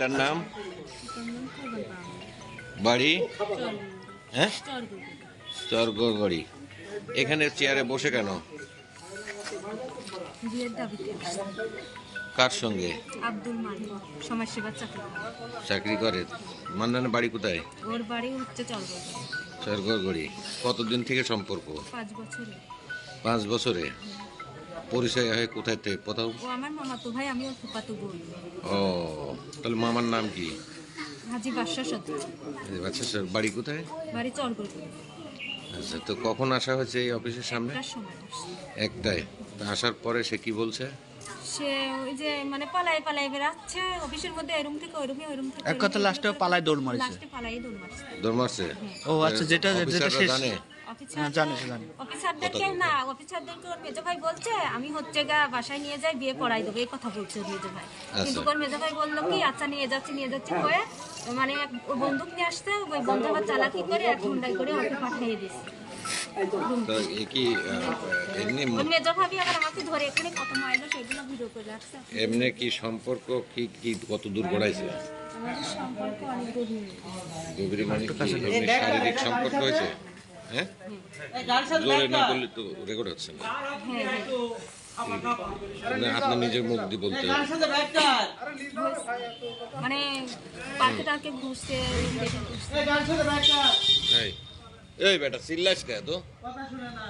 তার নাম? বাড়ি? হ্যাঁ? চরগড়ি এখানে চেয়ারে বসে কেন? কার সঙ্গে? আব্দুল মালিক সমাজসেবার চাকরি করে। চাকরি করে। মান্নানের বাড়ি কোথায়? ওর বাড়ি হচ্ছে চরগড়ি কতদিন থেকে সম্পর্ক? পাঁচ বছরে। পাঁচ বছরে? পরিচয় হয় কোথায় থেকে? কোথাও? আমার মামাতো ভাই আমি ফুপাতো বোন। ও তাহলে মামার নাম কি? হাজি আচ্ছা বাড়ি কোথায়? বাড়ি আচ্ছা তো কখন আসা হয়েছে এই অফিসের সামনে। একটাই আসার পরে সে কি বলছে? সে ওই যে মানে পালাই পালাই বেড়াচ্ছে। অফিসের মধ্যে এরুম থেকে ওইরুমে ওইরুম থেকে এক কথা লাস্টে পালায় দৌড় মারিছে। লাস্টে পালাই দৌড় মারছে। দৌড় মারছে? ও আচ্ছা যেটা যেটা শেষ জানে হ্যাঁ, জানে, সে জানে। অফিসারদেরকে না অফিসারদেরকে ওর মেজো ভাই বলছে আমি হচ্ছে গা বাসায় নিয়ে যাই বিয়ে পড়াই দেবো। এই কথা বলছে মেজো ভাই। কিন্তু ওর মেজো ভাই বলল কি আচ্ছা নিয়ে যাচ্ছি নিয়ে যাচ্ছি করে। মানে বন্দুক নিয়ে আসতে ওই বন্ধু চালাকি করে এক ঘন্টায় করে ওকে পাঠিয়ে দিচ্ছে তো এ কি আহ, এমনি ভাবি আবার আমাকে ধরে এখানে কত মাইলো সেগুলো ভিডিও করে রাখছে এমনি কি সম্পর্ক কি কি কত দূর গড়াইছে? আমাদের সম্পর্ক অনেক গভীর। গভীর মানে কি শারীরিক সম্পর্ক হয়েছে? হ্যাঁ? জোরে তো রেকর্ড হচ্ছে না। নিজের মুখ বলতে এই বেটা চিল্লাস কে তো শুনে না।